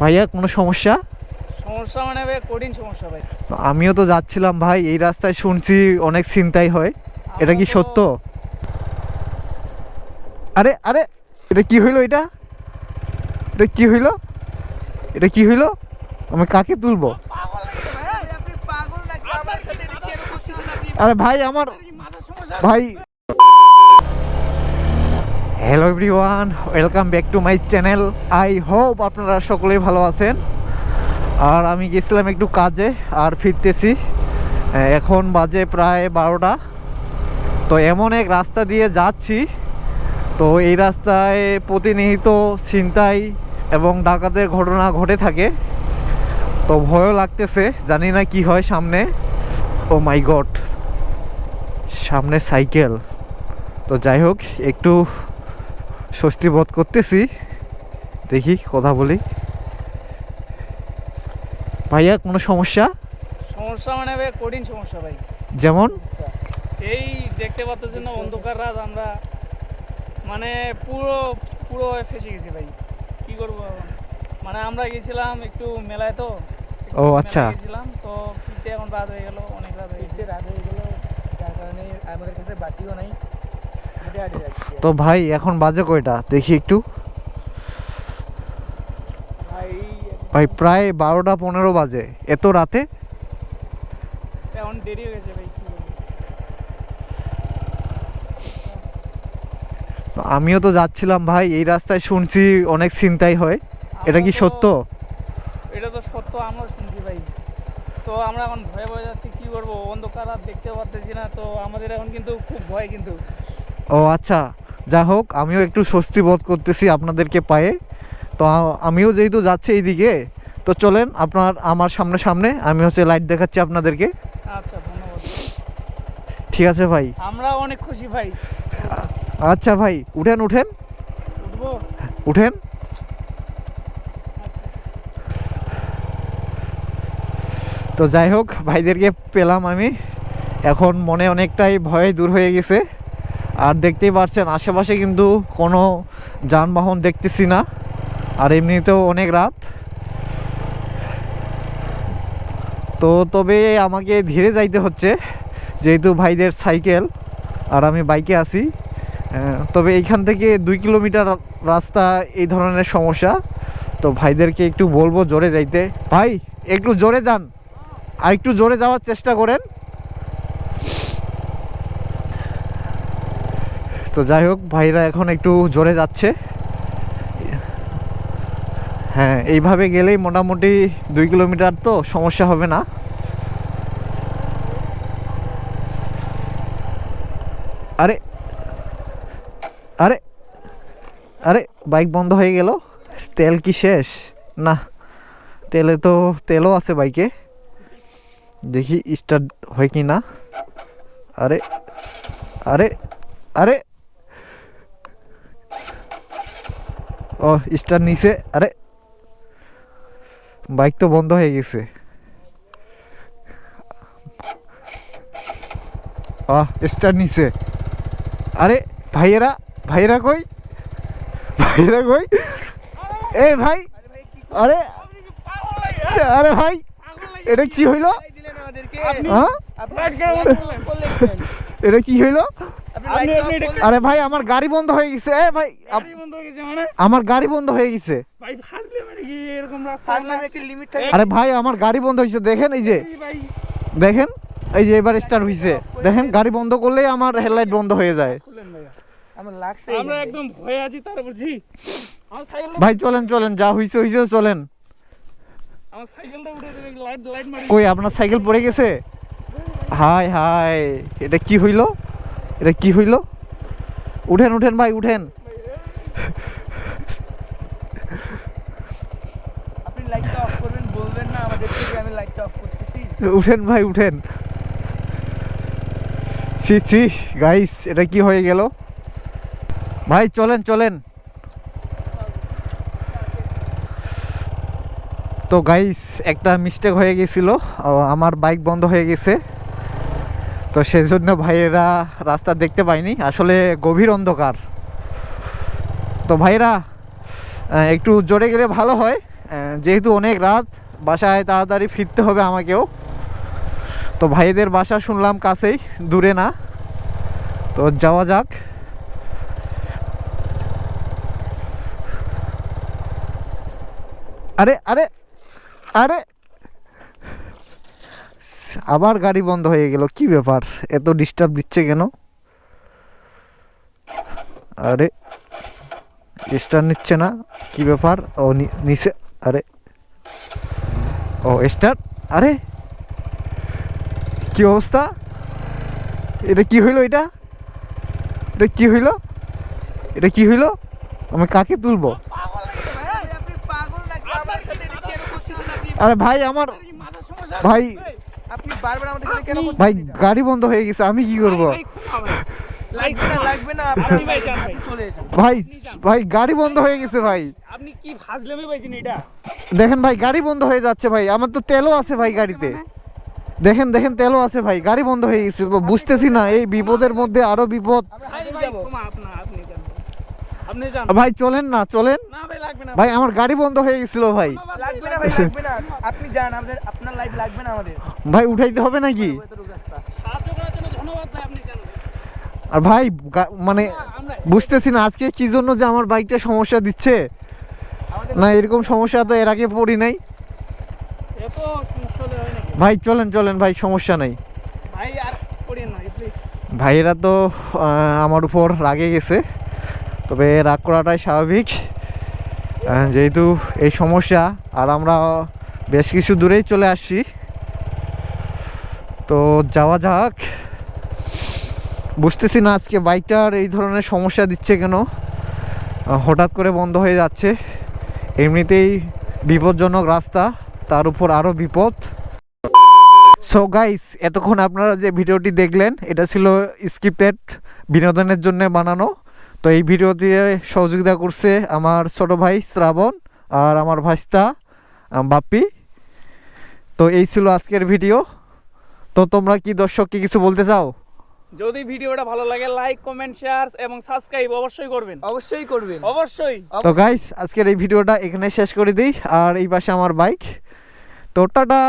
ভাইয়া কোনো সমস্যা? সমস্যা মানে ভাই কঠিন সমস্যা ভাই। তো আমিও তো যাচ্ছিলাম ভাই এই রাস্তায় শুনছি অনেক চিন্তাই হয়। এটা কি সত্য? আরে আরে এটা কি হইল এটা? এটা কি হইল? এটা কি হইল? আমি কাকে তুলবো? আরে ভাই আমার ভাই hello everyone welcome back to my channel I hope আপনারা সকলেই ভালো আছেন। আর আমি গেছিলাম একটু কাজে আর ফিরতেছি। এখন বাজে প্রায় বারোটা। তো এমন এক রাস্তা দিয়ে যাচ্ছি। তো এই রাস্তায় প্রতিনিয়ত ছিনতাই এবং ডাকাতের ঘটনা ঘটে থাকে। তো ভয়ও লাগতেছে, জানি না কি হয় সামনে। ও মাই গড সামনে সাইকেল। তো যাই হোক, একটু স্বস্তি বোধ করতেছি। দেখি কথা বলি। ভাইয়া কোনো সমস্যা? সমস্যা মানে ভাই কঠিন সমস্যা ভাই। যেমন? এই দেখতে পাচ্ছেন না অন্ধকার রাত আমরা মানে পুরো পুরো হয়ে ফেসে গেছি ভাই। কি করব মানে আমরা গেছিলাম একটু মেলায় তো ও, আচ্ছা। গেছিলাম তো ফিরতে এখন রাত হয়ে গেল অনেক রাত হয়ে গেছে। রাত হয়ে গেল যার কারণে আমাদের কাছে বাতিও নাই। তো ভাই এখন বাজে কয়টা? দেখি একটু। ভাই ভাই প্রায় বারোটা পনেরো বাজে। এত রাতে? এখন দেরি ভাই তো আমিও তো যাচ্ছিলাম ভাই এই রাস্তায় শুনছি অনেক চিন্তাই হয়। এটা কি সত্য? এটা তো সত্য আমরা শুনছি ভাই। তো আমরা এখন ভয়ে ভয়ে যাচ্ছি কি করব? অন্ধকার রাত দেখতে পারতেছি না তো আমাদের এখন কিন্তু খুব ভয় কিন্তু। ও আচ্ছা যা হোক আমিও একটু স্বস্তি বোধ করতেছি আপনাদেরকে পায়ে। তো আমিও যেহেতু যাচ্ছি এইদিকে তো চলেন আপনার আমার সামনে সামনে আমি হচ্ছে লাইট দেখাচ্ছি আপনাদেরকে। আচ্ছা ধন্যবাদ। ঠিক আছে ভাই। আমরা অনেক খুশি ভাই। আচ্ছা ভাই উঠেন উঠেন। উঠেন। তো যাই হোক ভাইদেরকে পেলাম আমি। এখন মনে অনেকটাই ভয় দূর হয়ে গেছে। আর দেখতেই পাচ্ছেন আশেপাশে কিন্তু কোনো যানবাহন দেখতেছি না। আর এমনিতেও অনেক রাত। তো তবে আমাকে ধীরে যাইতে হচ্ছে যেহেতু ভাইদের সাইকেল আর আমি বাইকে আহ, তবে এইখান থেকে দুই কিলোমিটার রাস্তা এই ধরনের সমস্যা। তো ভাইদেরকে একটু বলব জোরে যাইতে। ভাই একটু জোরে যান। আর একটু জোরে যাওয়ার চেষ্টা করেন। তো যাই হোক, ভাইরা এখন একটু জোরে যাচ্ছে। হ্যাঁ এইভাবে গেলেই মোটামুটি দুই কিলোমিটার তো সমস্যা হবে না। আরে আরে আরে, বাইক বন্ধ হয়ে গেল। তেল কি শেষ? না, তেলে তো তেলও আছে বাইকে। দেখি স্টার্ট হয় কি না আরে আরে আরে ও স্টার্ট নিছে। আরে বাইক তো বন্ধ হয়ে গেছে। আহ স্টার্ট নিছে। আরে ভাইয়েরা ভাইয়েরা কই? ভাইয়েরা কই? এ ভাই আরে আরে ভাই এটা কি হইল? হ্যাঁ? এটা কি হইল? আরে ভাই আমার গাড়ি বন্ধ হয়ে গেছে এ ভাই বন্ধ হয়ে গেছে মানে? আমার গাড়ি বন্ধ হয়ে গেছে। ভাই ফাজলে মানে কি এরকম রাস্তা ফাজলামে লিমিট থাকে। আরে ভাই আমার গাড়ি বন্ধ হয়েছে দেখেন এই যে। দেখেন এই যে এবার স্টার্ট হয়েছে। দেখেন গাড়ি বন্ধ করলেই আমার হেডলাইট বন্ধ হয়ে যায়। আমার লাগছে আমরা একদম ভয়ে আছি তার বলছি ভাই চলেন চলেন যা হইছে হইছে চলেন। আমার সাইকেলটা উঠে লাইট লাইট মারি। কই আপনার সাইকেল পড়ে গেছে? হাই হাই এটা কি হইল? এটা কি হইল? উঠেন উঠেন ভাই উঠেন। আপনি লাইটটা অফ করবেন বলবেন না আমাদের লাইটটা অফ করতেছি। উঠেন ভাই উঠেন। ছি ছি গাইস এটা কি হয়ে গেল? ভাই চলেন চলেন। তো গাইস একটা মিস্টেক হয়ে গেছিল। আমার বাইক বন্ধ হয়ে গেছে। তো সেই জন্য ভাইয়েরা রাস্তা দেখতে পাইনি। আসলে গভীর অন্ধকার। তো আহ, একটু জোরে গেলে ভালো হয়। যেহেতু অনেক রাত বাসায় তাড়াতাড়ি ফিরতে হবে আমাকেও। তো ভাইদের বাসা শুনলাম কাছেই দূরে না। তো যাওয়া যাক। আরে আরে আরে আবার গাড়ি বন্ধ হয়ে গেল কি ব্যাপার? এত ডিস্টার্ব দিচ্ছে কেন? আরে স্টার নিচ্ছে না কি ব্যাপার? ও নিচে আরে। ও স্টার? আরে কি অবস্থা? এটা কি হইল এটা? এটা কি হইল? এটা কি হইল? আমি কাকে তুলবো? আরে ভাই আমার ভাই আপনি বারবার আমাদের সাথে কেন ভাই গাড়ি বন্ধ হয়ে গেছে আমি কি করব? ভাই, লাগবে না লাগবে না আপনি আপনি ভাই যান ভাই। চলে যান। ভাই ভাই গাড়ি বন্ধ হয়ে গেছে ভাই। আপনি কি ফাজলামি পাইছেন এটা? দেখেন ভাই গাড়ি বন্ধ হয়ে যাচ্ছে ভাই। আমার তো তেলও আছে ভাই গাড়িতে। দেখেন দেখেন তেলও আছে ভাই। গাড়ি বন্ধ হয়ে গেছে। বুঝতেছি না এই বিপদের মধ্যে আরও বিপদ। ভাই চলেন না চলেন। না ভাই লাগবে না। ভাই আমার গাড়ি বন্ধ হয়ে গেছিল ভাই। লাগবে না ভাই লাগবে না। আপনি যান আমাদের আপনার লাইফ লাগবে না আমাদের। ভাই উঠাইতে হবে নাকি? এতটুকু রাস্তা। সাহায্য করার জন্য ধন্যবাদ ভাই আপনি যান আর ভাই মানে বুঝতেছি না আজকে কি জন্য যে আমার বাইকটা সমস্যা দিচ্ছে। না এরকম সমস্যা তো এর আগে পড়ি নাই। হয় ভাই চলেন চলেন ভাই সমস্যা নাই। ভাই আর করিয়েন না প্লিজ ভাইয়েরা তো আমার উপর রাগে গেছে। তবে রাগ করাটাই স্বাভাবিক। যেহেতু এই সমস্যা, আর আমরা বেশ কিছু দূরেই চলে আসছি, তো যাওয়া যাক। বুঝতেছি না আজকে বাইকটার এই ধরনের সমস্যা দিচ্ছে কেন। হঠাৎ করে বন্ধ হয়ে যাচ্ছে। এমনিতেই বিপজ্জনক রাস্তা, তার উপর আরও বিপদ। সো গাইস এতক্ষণ আপনারা যে ভিডিওটি দেখলেন, এটা ছিল স্ক্রিপ্টেড বিনোদনের জন্য বানানো। তো এই ভিডিও দিয়ে সহযোগিতা করছে আমার ছোট ভাই শ্রাবণ আর আমার ভাস্তা আহ, বাপ্পি। তো এই ছিল আজকের ভিডিও তো তোমরা কি দর্শককে কিছু বলতে চাও? যদি ভিডিওটা ভালো লাগে লাইক কমেন্ট শেয়ার এবং সাবস্ক্রাইব অবশ্যই করবেন। অবশ্যই করবেন। অবশ্যই। তো গাইস আজকের এই ভিডিওটা এখানে শেষ করে দিই। আর এই পাশে আমার বাইক তো টাটা!